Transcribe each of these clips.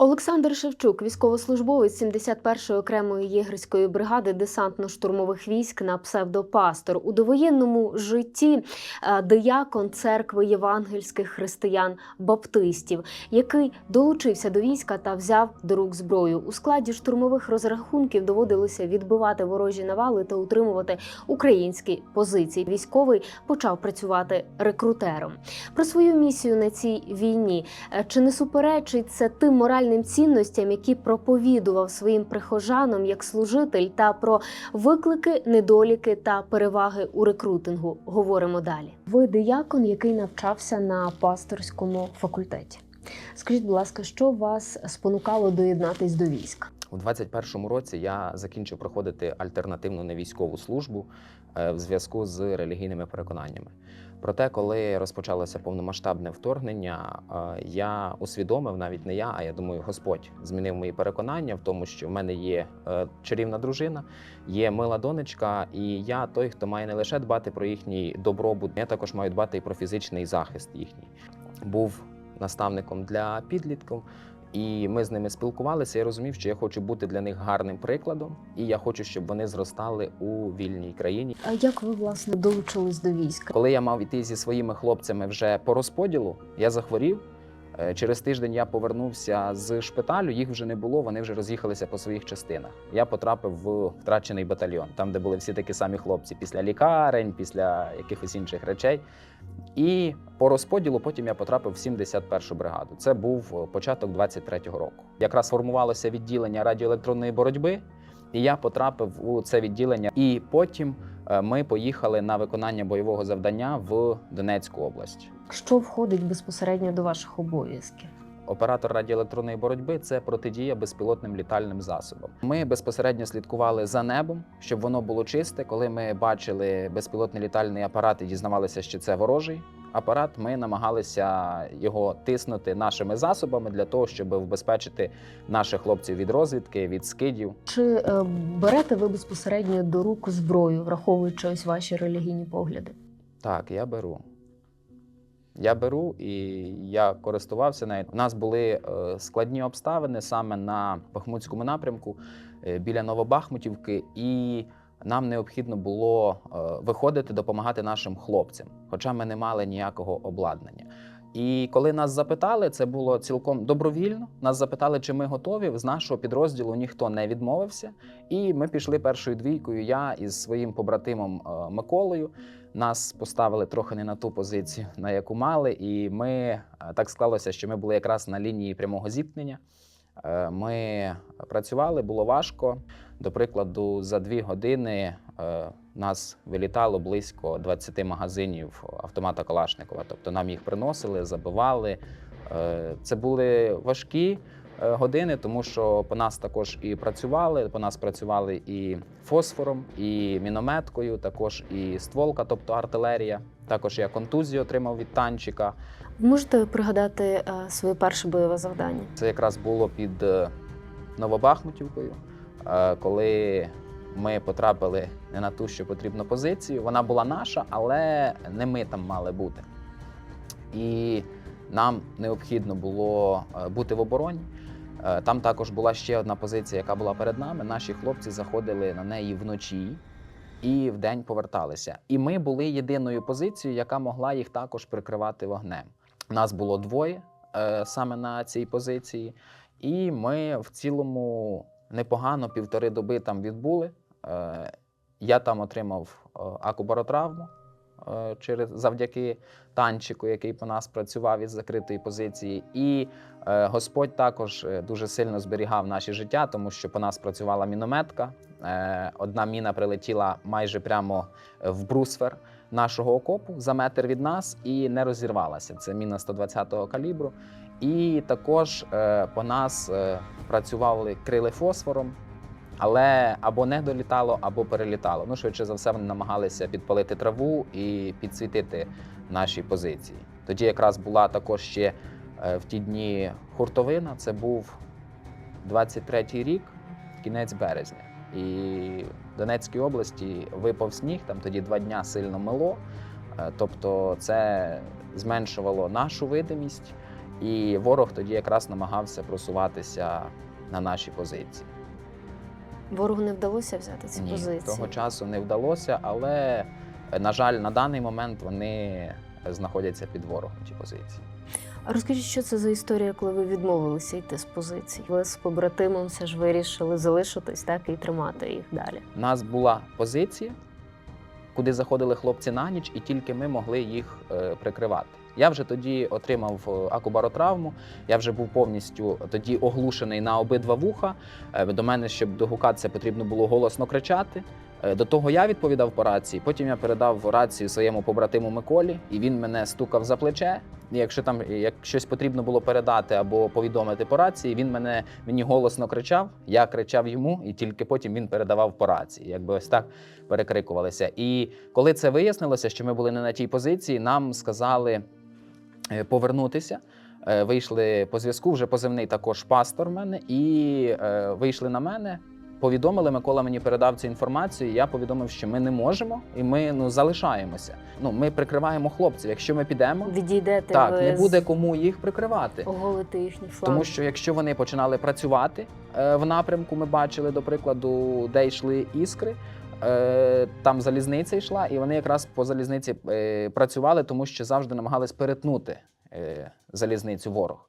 Олександр Шевчук, військовослужбовець 71-ї окремої єгерської бригади десантно-штурмових військ на псевдопастор у довоєнному житті е, диякон церкви євангельських християн баптистів, який долучився до війська та взяв до рук зброю. У складі штурмових розрахунків доводилося відбивати ворожі навали та утримувати українські позиції. Військовий почав працювати рекрутером. Про свою місію на цій війні Е, Чи не суперечить це тим моральним цінностям, які проповідував своїм прихожанам як служитель, та про виклики, недоліки та переваги у рекрутингу? Говоримо далі. Ви диякон, який навчався на пасторському факультеті. Скажіть, будь ласка, що вас спонукало доєднатись до війська? У 21-му році я закінчив проходити альтернативну невійськову службу е, в зв'язку з релігійними переконаннями. Проте, коли розпочалося повномасштабне вторгнення, е, я усвідомив навіть не я, а я думаю, Господь змінив мої переконання в тому, що в мене є е, чарівна дружина, є мила донечка, і я той, хто має не лише дбати про їхній добробут, я також маю дбати і про фізичний захист їхній. Був наставником для підлітків. І ми з ними спілкувалися. Я розумів, що я хочу бути для них гарним прикладом, і я хочу, щоб вони зростали у вільній країні. А як ви власне долучились до війська? Коли я мав іти зі своїми хлопцями вже по розподілу, я захворів. Е, Через тиждень я повернувся з шпиталю. Їх вже не було. Вони вже роз'їхалися по своїх частинах. Я потрапив в втрачений батальйон, там, де були всі такі самі хлопці після лікарень, після якихось інших речей. І по розподілу потім я потрапив в 71-шу бригаду. Це був е, початок 23-го року. Якраз формувалося відділення радіоелектронної боротьби, і я потрапив у це відділення. І потім е, ми поїхали на виконання бойового завдання в Донецьку область. Що входить безпосередньо до ваших обов'язків? Оператор радіоелектронної боротьби це протидія безпілотним літальним засобам. Ми безпосередньо слідкували за небом, щоб воно було чисте. Коли ми бачили безпілотний літальний апарат і дізнавалися, що це ворожий апарат, ми намагалися його тиснути нашими засобами для того, щоб вбезпечити наших хлопців від розвідки, від скидів. Чи е, берете ви безпосередньо до рук зброю, враховуючи ось ваші релігійні погляди? Так, я беру. Я беру і я користувався нею. У нас були е, складні обставини саме на Бахмутському напрямку е, біля Новобахмутівки, і нам необхідно було е, виходити, допомагати нашим хлопцям, хоча ми не мали ніякого обладнання. І коли нас запитали, це було цілком добровільно. Нас запитали, чи ми готові. З нашого підрозділу ніхто не відмовився. І ми пішли першою двійкою. Я із своїм побратимом е, Миколою. Нас поставили трохи не на ту позицію, на яку мали, і ми е, так склалося, що ми були якраз на лінії прямого зіткнення. Е, Ми працювали, було важко. До прикладу, за дві години е, нас вилітало близько 20 магазинів автомата Калашникова. Тобто нам їх приносили, забивали. Е, Це були важкі години, тому що по нас також і працювали. По нас працювали і фосфором, і мінометкою, також і стволка, тобто артилерія. Також я контузію отримав від танчика. Можете пригадати е, своє перше бойове завдання? Це якраз було під е, Новобахмутівкою, е, коли ми потрапили не на ту, що потрібну позицію. Вона була наша, але не ми там мали бути. І нам необхідно було бути в обороні. Там також була ще одна позиція, яка була перед нами. Наші хлопці заходили на неї вночі і вдень поверталися. І ми були єдиною позицією, яка могла їх також прикривати вогнем. Нас було двоє е, саме на цій позиції, і ми в цілому непогано півтори доби там відбули. Е, я там отримав е, акубаротравму через завдяки танчику, який по нас працював із закритої позиції. І Господь також е, дуже сильно зберігав наші життя, тому що по нас працювала мінометка. Е, Одна міна прилетіла майже прямо в брусфер нашого окопу за метр від нас і не розірвалася. Це міна 120-го калібру. І також е, по нас е, працювали крили фосфором, але або не долітало, або перелітало. Ну, швидше за все, вони намагалися підпалити траву і підсвітити наші позиції. Тоді якраз була також ще е, в ті дні хуртовина. Це був 23-й рік, кінець березня. І в Донецькій області випав сніг, там тоді два дня сильно мило. Е, Тобто це зменшувало нашу видимість. І ворог тоді якраз намагався просуватися на наші позиції. Ворогу не вдалося взяти ці Ні, позиції. того часу не вдалося, але, е, на жаль, на даний момент вони знаходяться під ворогом ті позиції. Розкажіть, що це за історія, коли ви відмовилися йти з позицій? Ви з побратимом все ж вирішили залишитись так і тримати їх далі. У нас була позиція, куди заходили хлопці на ніч, і тільки ми могли їх е, прикривати. Я вже тоді отримав е, акубаротравму, я вже був повністю тоді оглушений на обидва вуха. Е, До мене, щоб догукатися, потрібно було голосно кричати. Е, До того я відповідав по рації. Потім я передав рацію своєму побратиму Миколі, і він мене стукав за плече. Якщо там як щось потрібно було передати або повідомити по рації, він мене мені голосно кричав. Я кричав йому, і тільки потім він передавав по рації. Якби ось так перекрикувалися. І коли це вияснилося, що ми були не на тій позиції, нам сказали е, повернутися. Е, Вийшли по зв'язку, вже позивний також пастор в мене, і вийшли на мене. Повідомили, Микола мені передав цю інформацію. і Я повідомив, що ми не можемо, і ми ну залишаємося. Ну ми прикриваємо хлопців. Якщо ми підемо, Відійдете так ви не буде кому їх прикривати. оголити їхні фланги. Тому що якщо вони починали працювати е, в напрямку, ми бачили, до прикладу, де йшли іскри. е, Там залізниця йшла, і вони якраз по залізниці е, працювали, тому що завжди намагались перетнути е, залізницю ворог.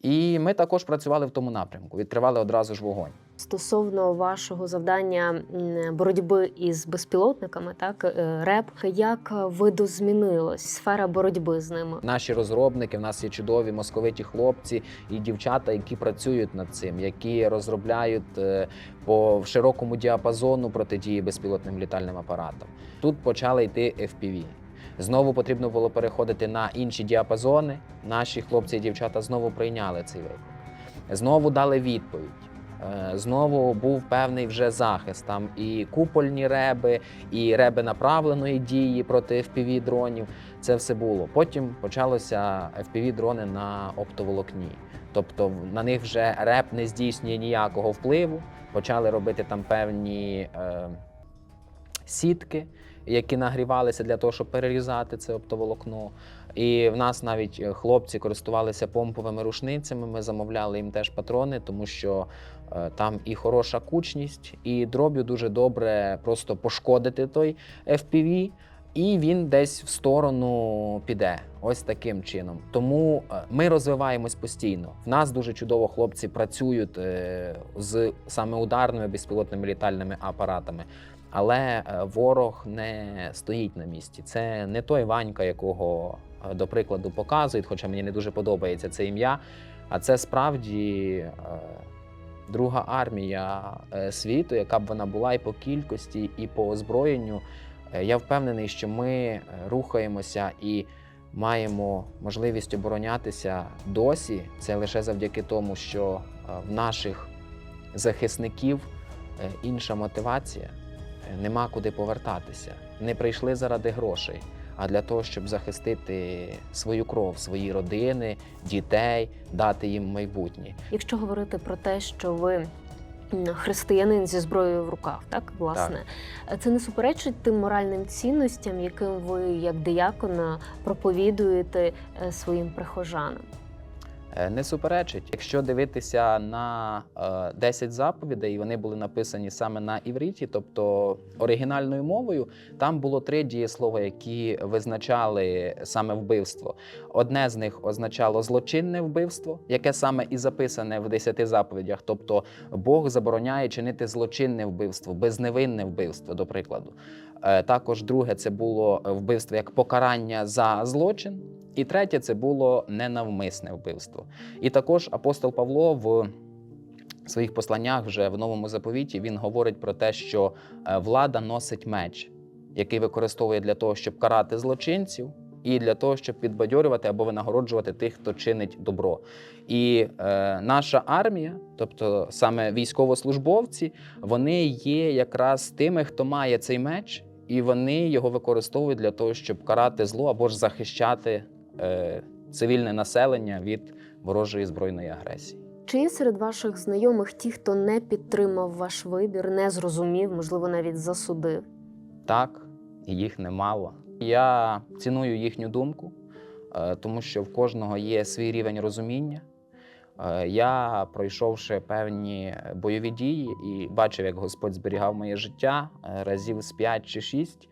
І ми також працювали в тому напрямку, відкривали одразу ж вогонь. Стосовно вашого завдання боротьби із безпілотниками, так е, РЕП, як видозмінилась сфера боротьби з ними? Наші розробники, в нас є чудові московиті хлопці і дівчата, які працюють над цим, які розробляють е, по широкому діапазону протидії безпілотним літальним апаратам. Тут почали йти FPV. Знову потрібно було переходити на інші діапазони. Наші хлопці і дівчата знову прийняли цей виклик. Знову дали відповідь. Е, Знову був певний вже захист. Там і купольні реби, і реби направленої дії проти FPV дронів. Це все було. Потім почалося fpv дрони на оптоволокні. Тобто на них вже реп не здійснює ніякого впливу. Почали робити там певні е, сітки, які нагрівалися для того, щоб перерізати це оптоволокно. І в нас навіть е, хлопці користувалися помповими рушницями. Ми замовляли їм теж патрони, тому що там і хороша кучність, і дроб'ю дуже добре просто пошкодити той FPV, і він десь в сторону піде. Ось таким чином. Тому е, ми розвиваємось постійно. В нас дуже чудово хлопці працюють е, з саме ударними безпілотними літальними апаратами. Але е, ворог не стоїть на місці. Це не той Ванька, якого, е, до прикладу, показують, хоча мені не дуже подобається це ім'я. А це справді е, друга армія е, світу, яка б вона була і по кількості, і по озброєнню. Е, Я впевнений, що ми е, рухаємося і маємо можливість оборонятися досі. Це лише завдяки тому, що в наших захисників інша мотивація. Нема куди повертатися. Не прийшли заради грошей, а для того, щоб захистити свою кров, свої родини, дітей, дати їм майбутнє. Якщо говорити про те, що ви християнин зі зброєю в руках, так власне, це не суперечить тим моральним цінностям, яким ви, як диякон, е, проповідуєте е, своїм прихожанам. Е, Не суперечить. Якщо дивитися на е, 10 заповідей, вони були написані саме на івриті, тобто оригінальною мовою, там було три дієслова, які визначали саме вбивство. Одне з них означало злочинне вбивство, яке саме і записане в 10 заповідях. Тобто Бог забороняє чинити злочинне вбивство, безневинне вбивство, до прикладу. Е, Також друге це було вбивство як покарання за злочин. І третє це було ненавмисне вбивство. І також апостол Павло в своїх посланнях вже в новому заповіті він говорить про те, що е, влада носить меч, який використовує для того, щоб карати злочинців, і для того, щоб підбадьорювати або винагороджувати тих, хто чинить добро. І е, наша армія, тобто саме військовослужбовці, вони є якраз тими, хто має цей меч, і вони його використовують для того, щоб карати зло або ж захищати е, цивільне населення від ворожої збройної агресії. Чи є серед ваших знайомих ті, хто не підтримав ваш вибір, не зрозумів, можливо, навіть засудив? Так, і їх немало. Я ціную їхню думку. е, тому що в кожного є свій рівень розуміння. Е, Я, пройшовши певні бойові дії і бачив, як Господь зберігав моє життя е, разів з 5 чи 6,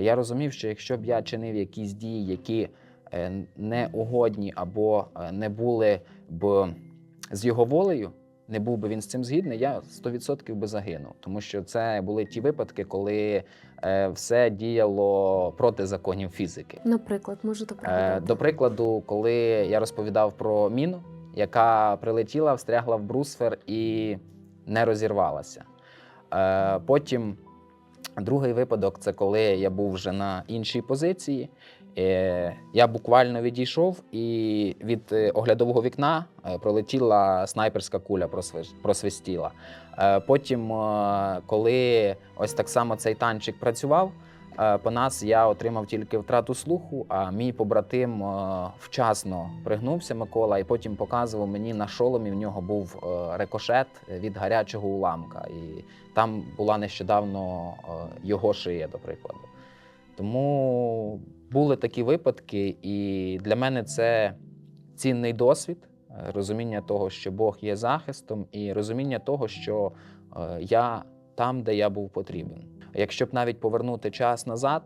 я розумів, що якщо б я чинив якісь дії, які е, не угодні або е, не були б з його волею, не був би він з цим згідний, я 100% би загинув. Тому що це були ті випадки, коли е, все діяло проти законів фізики. Наприклад, можете Е, пригадати? До прикладу, коли я розповідав про міну, яка прилетіла, встрягла в брусфер і не розірвалася. Е, Потім другий випадок це коли я був вже на іншій позиції. Е, Я буквально відійшов, і від е, оглядового вікна пролетіла снайперська куля, просвистіла. Потім, коли ось так само цей танчик працював, По нас я отримав тільки втрату слуху, а мій побратим е, вчасно пригнувся Микола, і потім показував мені на шоломі. В нього був е, рикошет від гарячого уламка, і там була нещодавно е, його шия, до прикладу. Тому були такі випадки, і для мене це цінний досвід, е, розуміння того, що Бог є захистом, і розуміння того, що е, я там, де я був потрібен. Якщо б навіть повернути час назад,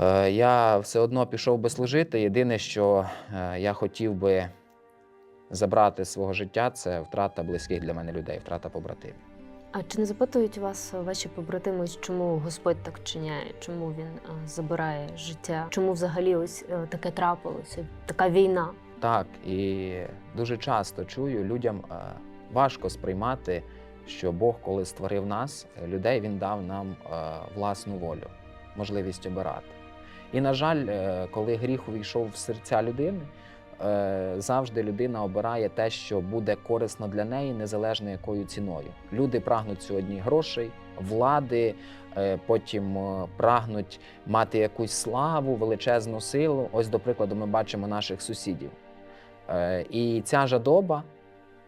е, я все одно пішов би служити. Єдине, що е, я хотів би забрати з свого життя, це втрата близьких для мене людей, втрата побратимів. А чи не запитують вас ваші побратими, чому Господь так вчиняє? Чому він е, забирає життя? Чому взагалі ось е, таке трапилося? Така війна? Так, і дуже часто чую, людям е, важко сприймати, що Бог, коли створив нас, е, людей він дав нам е, власну волю, можливість обирати. І, на жаль, е, коли гріх увійшов в серця людини, завжди людина обирає те, що буде корисно для неї, незалежно якою ціною. Люди прагнуть сьогодні грошей, влади, потім прагнуть мати якусь славу, величезну силу. Ось, до прикладу, ми бачимо наших сусідів. І ця жадоба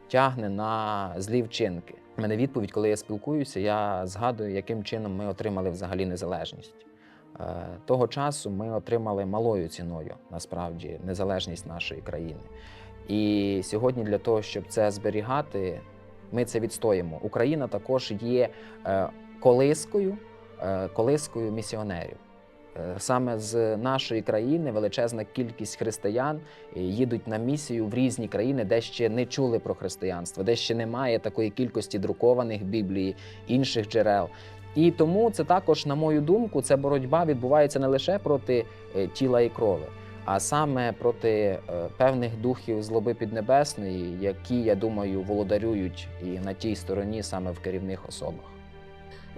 тягне на злі вчинки. Мене відповідь, коли я спілкуюся, я згадую, яким чином ми отримали взагалі незалежність. Е, Того часу ми отримали малою ціною насправді незалежність нашої країни. І сьогодні для того, щоб це зберігати, ми це відстоїмо. Україна також є е, колискою, е, колискою місіонерів. Е, Саме з нашої країни величезна кількість християн е, їдуть на місію в різні країни, де ще не чули про християнство, де ще немає такої кількості друкованих Біблії, інших джерел. І тому це також, на мою думку, ця боротьба відбувається не лише проти е, тіла і крови, а саме проти певних духів злоби піднебесної, які, я думаю, володарюють і на тій стороні саме в керівних особах.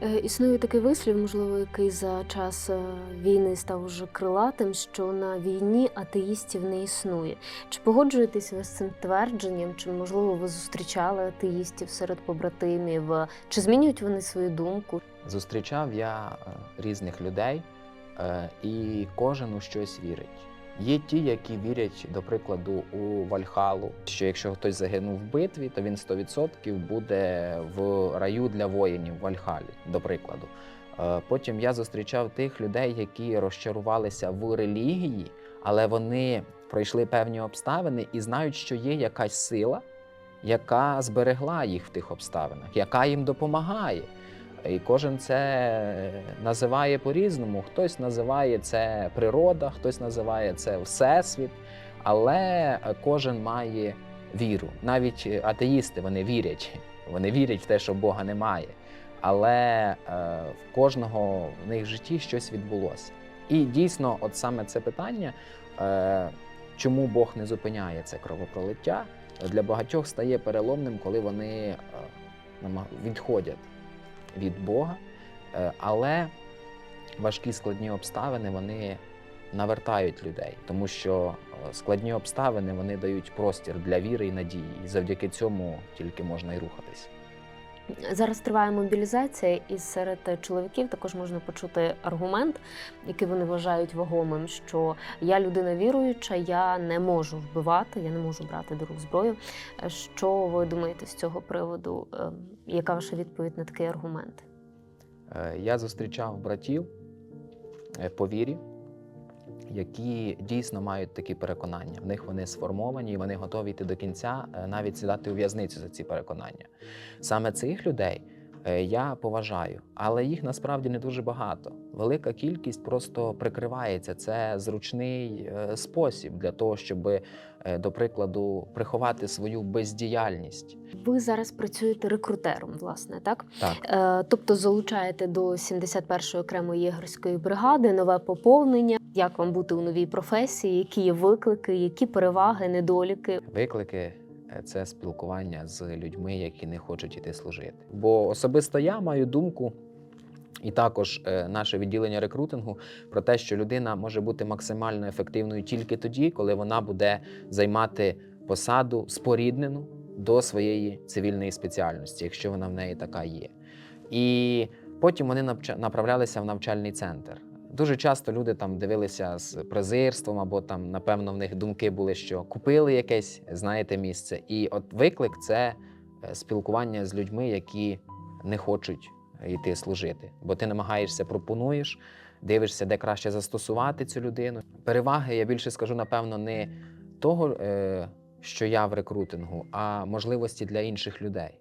Е, Існує такий вислів, можливо, який за час е, війни став уже крилатим, що на війні атеїстів не існує. Чи погоджуєтесь ви з цим твердженням? Чи можливо ви зустрічали атеїстів серед побратимів? Чи змінюють вони свою думку? Зустрічав я е, різних людей, і кожен у щось вірить. Є ті, які вірять, до прикладу, у Вальхалу, що якщо хтось загинув в битві, то він 100% буде в раю для воїнів в Вальхалі, до прикладу. Е, Потім я зустрічав тих людей, які розчарувалися в релігії, але вони пройшли певні обставини і знають, що є якась сила, яка зберегла їх в тих обставинах, яка їм допомагає. І кожен це називає по-різному. Хтось називає це природа, хтось називає це всесвіт, але кожен має віру. Навіть атеїсти вони вірять. Вони вірять в те, що Бога немає. Але е, в кожного в них в житті щось відбулося. І дійсно, от саме це питання, е, чому Бог не зупиняє це кровопролиття, для багатьох стає переломним, коли вони е, відходять від Бога, Е, але важкі складні обставини вони навертають людей, тому що е, складні обставини вони дають простір для віри і надії. І завдяки цьому тільки можна й рухатись. Зараз триває мобілізація, і серед чоловіків також можна почути аргумент, який вони вважають вагомим, що я людина віруюча, я не можу вбивати, я не можу брати до рук зброю. Що ви думаєте з цього приводу? Ем, Яка ваша відповідь на такий аргумент? Е, Я зустрічав братів е, по вірі, які дійсно мають такі переконання. В них вони сформовані, і вони готові йти до кінця, е, навіть сідати у в'язницю за ці переконання. Саме цих людей е, я поважаю, але їх насправді не дуже багато. Велика кількість просто прикривається. Це зручний е, спосіб для того, щоб, до прикладу, приховати свою бездіяльність. Ви зараз працюєте рекрутером, власне, так? Так. Тобто залучаєте до 71-ї окремої єгерської бригади нове поповнення. Як вам бути у новій професії? Які є виклики, які переваги, недоліки? Виклики це спілкування з людьми, які не хочуть іти служити. Бо особисто я маю думку, і також е, наше відділення рекрутингу про те, що людина може бути максимально ефективною тільки тоді, коли вона буде займати посаду споріднену до своєї цивільної спеціальності, якщо вона в неї така є. І потім вони направлялися в навчальний центр. Дуже часто люди там дивилися з презирством, або там, напевно, в них думки були, що купили якесь, знаєте, місце. І от виклик це е, спілкування з людьми, які не хочуть йти служити. Бо ти намагаєшся, пропонуєш, дивишся, де краще застосувати цю людину. Переваги, я більше скажу, напевно, не того, е, що я в рекрутингу, а можливості для інших людей.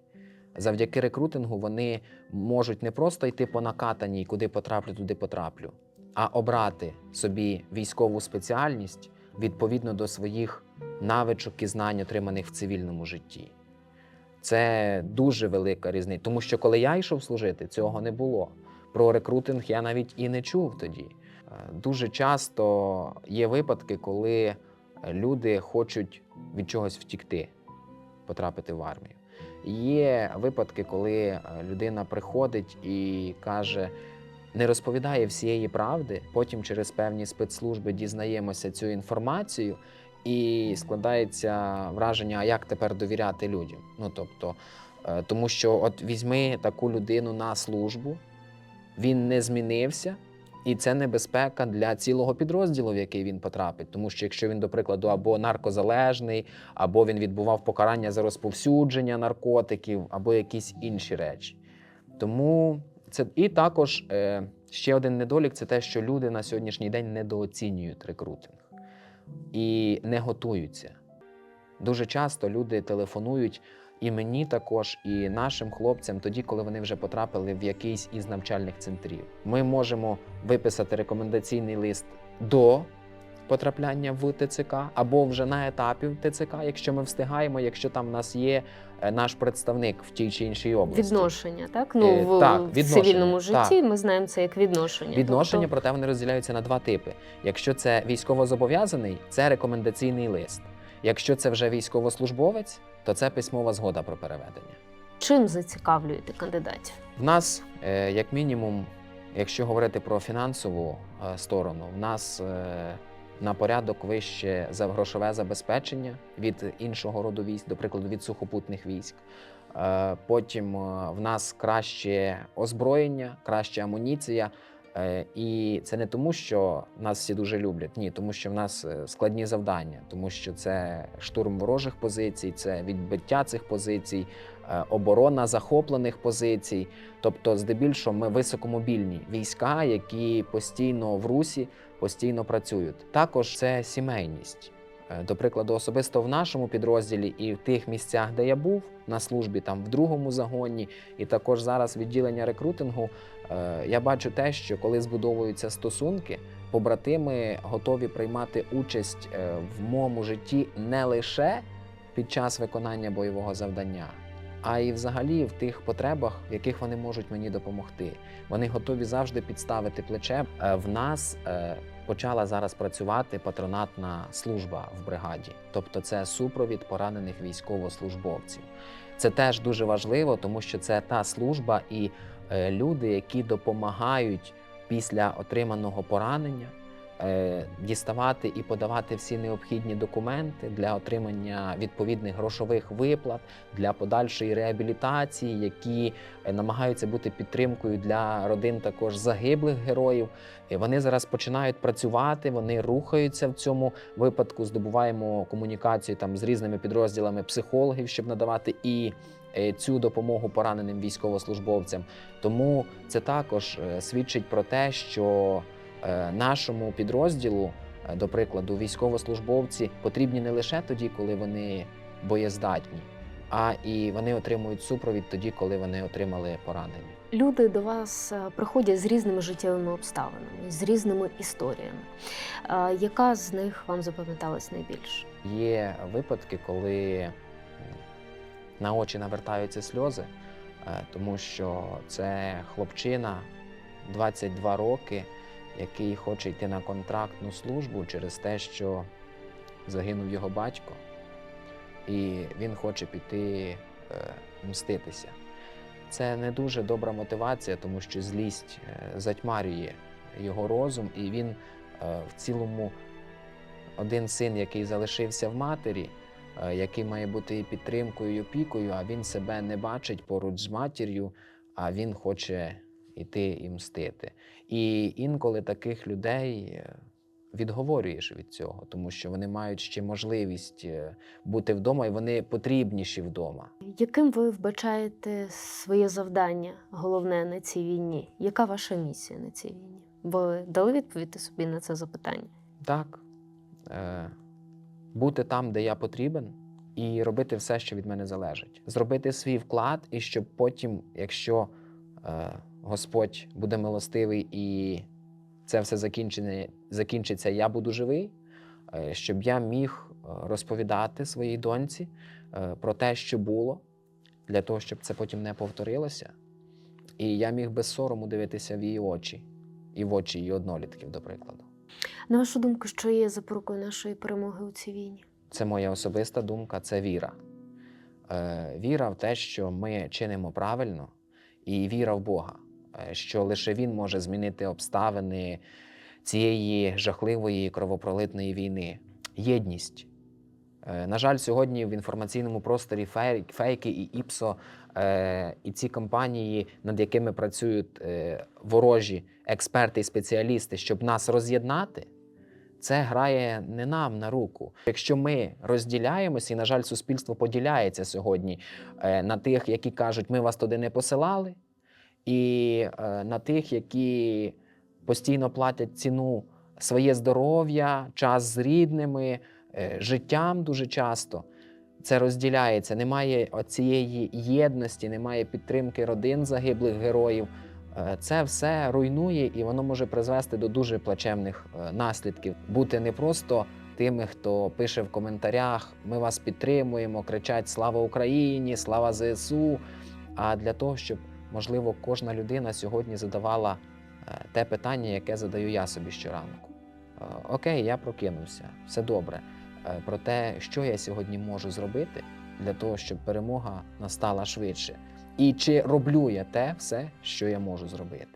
Завдяки рекрутингу вони можуть не просто йти по накатаній, куди потраплю, туди потраплю, а обрати собі військову спеціальність відповідно до своїх навичок і знань, отриманих в цивільному житті. Це дуже велика різниця, тому що коли я йшов служити, цього не було. Про рекрутинг я навіть і не чув тоді. Е, Дуже часто є випадки, коли люди хочуть від чогось втікти, потрапити в армію. Є випадки, коли е, людина приходить і каже, не розповідає всієї правди. Потім через певні спецслужби дізнаємося цю інформацію, і складається враження, а як тепер довіряти людям. Ну тобто, е, тому що от візьми таку людину на службу, він не змінився. І це небезпека для цілого підрозділу, в який він потрапить. Тому що якщо він, до прикладу, або наркозалежний, або він відбував покарання за розповсюдження наркотиків, або якісь інші речі. Тому це і також е, ще один недолік це те, що люди на сьогоднішній день недооцінюють рекрутинг і не готуються. Дуже часто люди телефонують і мені також, і нашим хлопцям тоді, коли вони вже потрапили в якийсь із навчальних центрів. Ми можемо виписати рекомендаційний лист до потрапляння в ТЦК або вже на етапі в ТЦК, якщо ми встигаємо, якщо там в нас є е, наш представник в тій чи іншій області. Відношення, так? Ну, Е, в, так, в цивільному житті так. ми знаємо це як відношення. Відношення, Тобто, проте вони розділяються на два типи. Якщо це військовозобов'язаний, це рекомендаційний лист. Якщо це вже військовослужбовець, то це письмова згода про переведення. чим зацікавлюєте кандидатів? В нас, е, як мінімум, якщо говорити про фінансову сторону, в нас на порядок вище за грошове забезпечення від іншого роду військ, до прикладу, від сухопутних військ. Е, Потім е, в нас краще озброєння, краща амуніція. Е, І це не тому, що нас всі дуже люблять, ні, тому що в нас складні завдання, тому що це штурм ворожих позицій, це відбиття цих позицій, оборона захоплених позицій. Тобто, здебільшого, ми високомобільні війська, які постійно в русі, постійно працюють. Також це сімейність. Е, До прикладу, особисто в нашому підрозділі і в тих місцях, де я був на службі, там в другому загоні, і також зараз відділення рекрутингу. е, Я бачу те, що коли збудовуються стосунки, побратими готові приймати участь е, в моєму житті не лише під час виконання бойового завдання, а й взагалі в тих потребах, в яких вони можуть мені допомогти. Вони готові завжди підставити плече. Е, В нас е, почала зараз працювати патронатна служба в бригаді, тобто це супровід поранених військовослужбовців. Це теж дуже важливо, тому що це та служба і е, люди, які допомагають після отриманого поранення діставати і подавати всі необхідні документи для отримання відповідних грошових виплат для подальшої реабілітації, які е, намагаються бути підтримкою для родин також загиблих героїв. Вони зараз починають працювати, вони рухаються в цьому випадку. Здобуваємо комунікацію там з різними підрозділами психологів, щоб надавати і е, цю допомогу пораненим військовослужбовцям. Тому це також е, свідчить про те, що Е, Нашому підрозділу, е, до прикладу, військовослужбовці потрібні не лише тоді, коли вони боєздатні, а і вони отримують супровід тоді, коли вони отримали поранення. Люди до вас е, приходять з різними життєвими обставинами, з різними історіями. Е, Яка з них вам запам'яталась найбільше? Є випадки, коли на очі навертаються сльози, е, тому що це хлопчина 22 роки, який хоче йти на контрактну службу через те, що загинув його батько, і він хоче піти е, мститися. Це не дуже добра мотивація, тому що злість е, затьмарює його розум, і він е, в цілому один син, який залишився в матері, який має бути підтримкою, і опікою, а він себе не бачить поруч з матір'ю, а він хоче йти і мстити. І інколи таких людей е, відговорюєш від цього, тому що вони мають ще можливість е, бути вдома, і вони потрібніші вдома. Яким ви вбачаєте своє завдання головне на цій війні? Яка ваша місія на цій війні? Ви дали відповідь собі на це запитання? Так, е, бути там, де я потрібен, і робити все, що від мене залежить. Зробити свій вклад, і щоб потім, якщо е, Господь буде милостивий і це все закінчиться, я буду живий, е, щоб я міг е, розповідати своїй доньці е, про те, що було, для того, щоб це потім не повторилося. І я міг без сорому дивитися в її очі і в очі її однолітків, до прикладу. На вашу думку, що є запорукою нашої перемоги у цій війні? Це моя особиста думка, це віра. Віра в те, що ми чинимо правильно, і віра в Бога, що лише Він може змінити обставини цієї жахливої кровопролитної війни. Єдність. Е, на жаль, сьогодні в інформаційному просторі фейки і іпсо, е, і ці компанії, над якими працюють е, ворожі експерти і спеціалісти, щоб нас роз'єднати, це грає не нам на руку. Якщо ми розділяємося, і, на жаль, суспільство поділяється сьогодні е, на тих, які кажуть, ми вас туди не посилали, і е, на тих, які постійно платять ціну своє здоров'я, час з рідними, е, життям дуже часто. Це розділяється. Немає цієї єдності, немає підтримки родин загиблих героїв. Е, Це все руйнує і воно може призвести до дуже плачевних наслідків. Бути не просто тими, хто пише в коментарях: ми вас підтримуємо, кричать Слава Україні, слава ЗСУ. А для того, щоб можливо кожна людина сьогодні задавала е, те питання, яке задаю я собі щоранку. Е, Окей, я прокинувся, все добре. Е, Про те, що я сьогодні можу зробити для того, щоб перемога настала швидше. І чи роблю я те все, що я можу зробити?